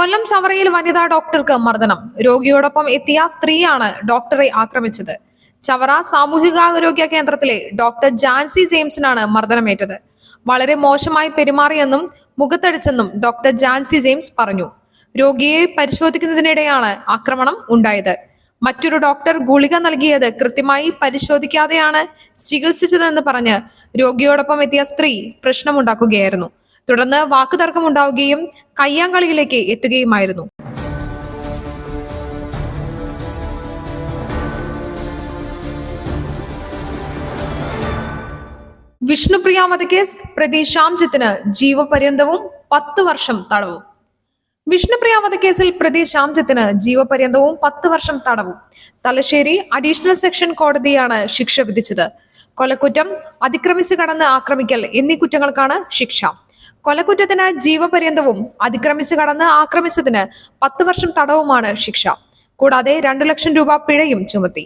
Kollam ചവറയിൽ വനിതാ ഡോക്ടർക്ക് മർദ്ദനം. രോഗിയോടൊപ്പം എത്തിയ സ്ത്രീയാണ് ഡോക്ടറെ ആക്രമിച്ചത്. ചവറ സാമൂഹികാരോഗ്യ കേന്ദ്രത്തിലെ ഡോക്ടർ ജാൻസി ജെയിംസിനാണ് മർദ്ദനമേറ്റത്. വളരെ മോശമായി പെരുമാറിയെന്നും മുഖത്തടിച്ചെന്നും ഡോക്ടർ ജാൻസി ജെയിംസ് പറഞ്ഞു. രോഗിയെ പരിശോധിക്കുന്നതിനിടെയാണ് ആക്രമണം ഉണ്ടായത്. മറ്റൊരു ഡോക്ടർ ഗുളിക നൽകിയത് കൃത്യമായി പരിശോധിക്കാതെയാണ് ചികിത്സിച്ചതെന്ന് പറഞ്ഞ് രോഗിയോടൊപ്പം എത്തിയ സ്ത്രീ പ്രശ്നമുണ്ടാക്കുകയായിരുന്നു. തുടർന്ന് വാക്കുതർക്കമുണ്ടാവുകയും കയ്യാങ്കളിയിലേക്ക് എത്തുകയുമായിരുന്നു. വിഷ്ണുപ്രിയ വധക്കേസ് പ്രതി ശ്യാംജിത്തിന് ജീവപര്യന്തവും പത്ത് വർഷം തടവും. വിഷ്ണുപ്രിയ വധക്കേസിൽ പ്രതി ശ്യാംജിത്തിന് ജീവപര്യന്തവും പത്ത് വർഷം തടവും. തലശ്ശേരി അഡീഷണൽ സെക്ഷൻ കോടതിയാണ് ശിക്ഷ വിധിച്ചത്. കൊലക്കുറ്റം അതിക്രമിച്ചു കടന്ന് ആക്രമിക്കൽ എന്നീ കുറ്റങ്ങൾക്കാണ് ശിക്ഷ. കൊലക്കുറ്റത്തിന് ജീവപര്യന്തവും അതിക്രമിച്ചു കടന്ന് ആക്രമിച്ചതിന് പത്ത് വർഷം തടവുമാണ് ശിക്ഷ. കൂടാതെ രണ്ടു ലക്ഷം രൂപ പിഴയും ചുമത്തി.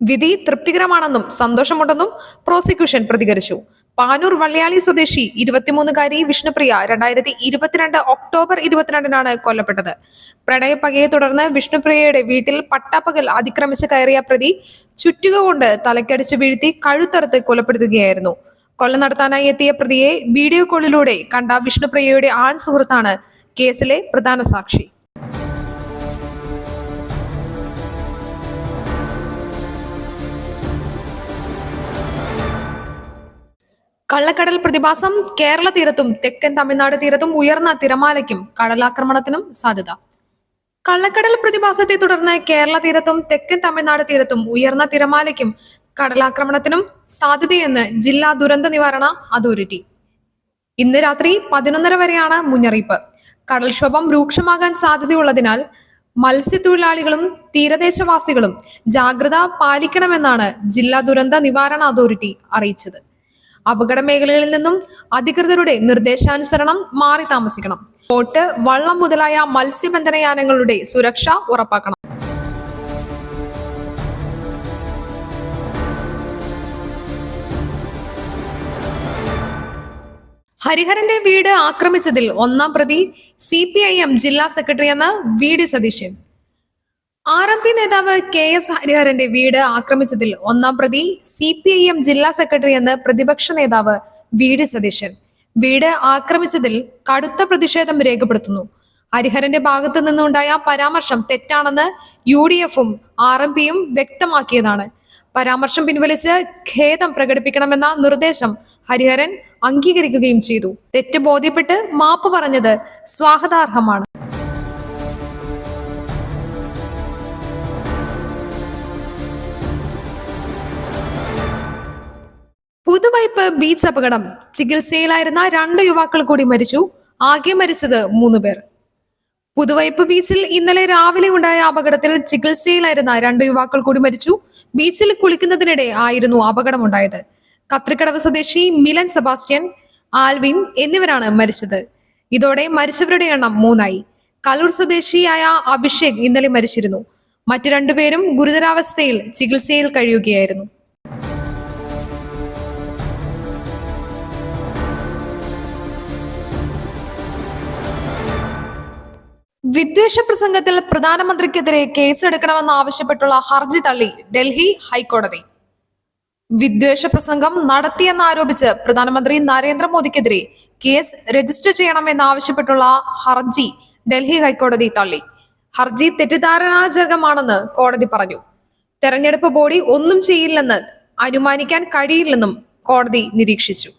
വിധി തൃപ്തികരമാണെന്നും സന്തോഷമുണ്ടെന്നും പ്രോസിക്യൂഷൻ പ്രതികരിച്ചു. പാനൂർ വള്ളിയാലി സ്വദേശി ഇരുപത്തിമൂന്നുകാരി വിഷ്ണുപ്രിയ രണ്ടായിരത്തി ഇരുപത്തിരണ്ട് ഒക്ടോബർ ഇരുപത്തിരണ്ടിനാണ് കൊല്ലപ്പെട്ടത്. പ്രണയപ്പകയെ തുടർന്ന് വിഷ്ണുപ്രിയയുടെ വീട്ടിൽ പട്ടാപ്പകൽ അതിക്രമിച്ച് കയറിയ പ്രതി ചുറ്റുക കൊണ്ട് തലക്കടിച്ചു വീഴ്ത്തി കഴുത്തറുത്ത് കൊലപ്പെടുത്തുകയായിരുന്നു. കൊല നടത്താനായി എത്തിയ പ്രതിയെ വീഡിയോ കോളിലൂടെ കണ്ട വിഷ്ണുപ്രിയയുടെ ആൺ സുഹൃത്താണ് കേസിലെ പ്രധാന സാക്ഷി. കള്ളക്കടൽ പ്രതിഭാസം കേരള തീരത്തും തെക്കൻ തമിഴ്നാട് തീരത്തും ഉയർന്ന തിരമാലയ്ക്കും കടലാക്രമണത്തിനും സാധ്യത. കള്ളക്കടൽ പ്രതിഭാസത്തെ തുടർന്ന് കേരള തീരത്തും തെക്കൻ തമിഴ്നാട് തീരത്തും ഉയർന്ന തിരമാലയ്ക്കും കടലാക്രമണത്തിനും സാധ്യതയെന്ന് ജില്ലാ ദുരന്ത നിവാരണ അതോറിറ്റി. ഇന്ന് രാത്രി പതിനൊന്നര വരെയാണ് മുന്നറിയിപ്പ്. കടൽക്ഷോഭം രൂക്ഷമാകാൻ സാധ്യതയുള്ളതിനാൽ മത്സ്യത്തൊഴിലാളികളും തീരദേശവാസികളും ജാഗ്രത പാലിക്കണമെന്നാണ് ജില്ലാ ദുരന്ത നിവാരണ അതോറിറ്റി അറിയിച്ചത്. അപകട മേഖലകളിൽ നിന്നും അധികൃതരുടെ നിർദ്ദേശാനുസരണം മാറി താമസിക്കണം. ബോട്ട് വള്ളം മുതലായ മത്സ്യബന്ധന യാനങ്ങളുടെ സുരക്ഷ ഉറപ്പാക്കണം. ഹരിഹരന്റെ വീട് ആക്രമിച്ചതിൽ ഒന്നാം പ്രതി സി പി ഐ എം ജില്ലാ സെക്രട്ടറി എന്ന V D Satheesan. R M P നേതാവ് കെ എസ് ഹരിഹരന്റെ വീട് ആക്രമിച്ചതിൽ ഒന്നാം പ്രതി സി പി ഐ എം ജില്ലാ സെക്രട്ടറി എന്ന് പ്രതിപക്ഷ നേതാവ് വി ഡി സതീശൻ. വീട് ആക്രമിച്ചതിൽ കടുത്ത പ്രതിഷേധം രേഖപ്പെടുത്തുന്നു. ഹരിഹരന്റെ ഭാഗത്തു നിന്നുണ്ടായ പരാമർശം തെറ്റാണെന്ന് യു ഡി എഫും ആർ എം പിയും വ്യക്തമാക്കിയതാണ്. പരാമർശം പിൻവലിച്ച് ഖേദം പ്രകടിപ്പിക്കണമെന്ന നിർദ്ദേശം ഹരിഹരൻ അംഗീകരിക്കുകയും ചെയ്തു. തെറ്റ് ബോധ്യപ്പെട്ട് മാപ്പ് പറഞ്ഞത് സ്വാഗതാർഹമാണ്. പുതുവൈപ്പ് ബീച്ച് അപകടം. ചികിത്സയിലായിരുന്ന രണ്ട് യുവാക്കൾ കൂടി മരിച്ചു. ആകെ മരിച്ചത് മൂന്ന് പേർ. പുതുവൈപ്പ് ബീച്ചിൽ ഇന്നലെ രാവിലെ ഉണ്ടായ അപകടത്തിൽ ചികിത്സയിലായിരുന്ന രണ്ട് യുവാക്കൾ കൂടി മരിച്ചു. ബീച്ചിൽ കുളിക്കുന്നതിനിടെ ആയിരുന്നു അപകടമുണ്ടായത് കത്രിക്കടവ് സ്വദേശി മിലൻ സെബാസ്റ്റ്യൻ ആൽവിൻ എന്നിവരാണ് മരിച്ചത്. ഇതോടെ മരിച്ചവരുടെ എണ്ണം മൂന്നായി. കലൂർ സ്വദേശിയായ അഭിഷേക് ഇന്നലെ മരിച്ചിരുന്നു. മറ്റു രണ്ടുപേരും ഗുരുതരാവസ്ഥയിൽ ചികിത്സയിൽ കഴിയുകയായിരുന്നു. വിദ്വേഷ പ്രസംഗത്തിൽ പ്രധാനമന്ത്രിക്കെതിരെ കേസെടുക്കണമെന്ന് ആവശ്യപ്പെട്ടുള്ള ഹർജി തള്ളി ഡൽഹി ഹൈക്കോടതി. വിദ്വേഷ പ്രസംഗം നടത്തിയെന്നാരോപിച്ച് പ്രധാനമന്ത്രി നരേന്ദ്രമോദിക്കെതിരെ കേസ് രജിസ്റ്റർ ചെയ്യണമെന്നാവശ്യപ്പെട്ടുള്ള ഹർജി ഡൽഹി ഹൈക്കോടതി തള്ളി. ഹർജി തെറ്റിദ്ധാരണാജകമാണെന്ന് കോടതി പറഞ്ഞു. തെരഞ്ഞെടുപ്പ് ബോഡി ഒന്നും ചെയ്യില്ലെന്ന് അനുമാനിക്കാൻ കഴിയില്ലെന്നും കോടതി നിരീക്ഷിച്ചു.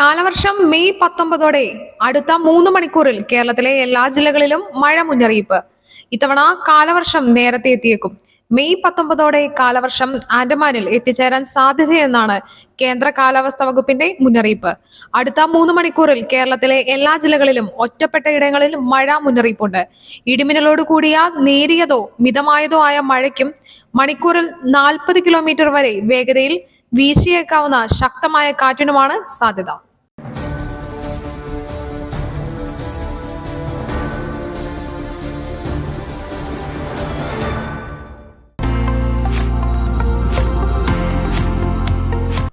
കാലവർഷം മെയ് പത്തൊമ്പതോടെ അടുത്ത മൂന്ന് മണിക്കൂറിൽ കേരളത്തിലെ എല്ലാ ജില്ലകളിലും മഴ മുന്നറിയിപ്പ്. ഇത്തവണ കാലവർഷം നേരത്തെ എത്തിയേക്കും. മെയ് പത്തൊമ്പതോടെ കാലവർഷം ആൻഡമാനിൽ എത്തിച്ചേരാൻ സാധ്യതയെന്നാണ് കേന്ദ്ര കാലാവസ്ഥാ വകുപ്പിന്റെ മുന്നറിയിപ്പ്. അടുത്ത മൂന്ന് മണിക്കൂറിൽ കേരളത്തിലെ എല്ലാ ജില്ലകളിലും ഒറ്റപ്പെട്ട ഇടങ്ങളിൽ മഴ മുന്നറിയിപ്പുണ്ട്. ഇടിമിന്നലോട് കൂടിയ നേരിയതോ മിതമായതോ ആയ മഴയ്ക്കും മണിക്കൂറിൽ നാൽപ്പത് കിലോമീറ്റർ വരെ വേഗതയിൽ വീശിയേക്കാവുന്ന ശക്തമായ കാറ്റിനുമാണ് സാധ്യത.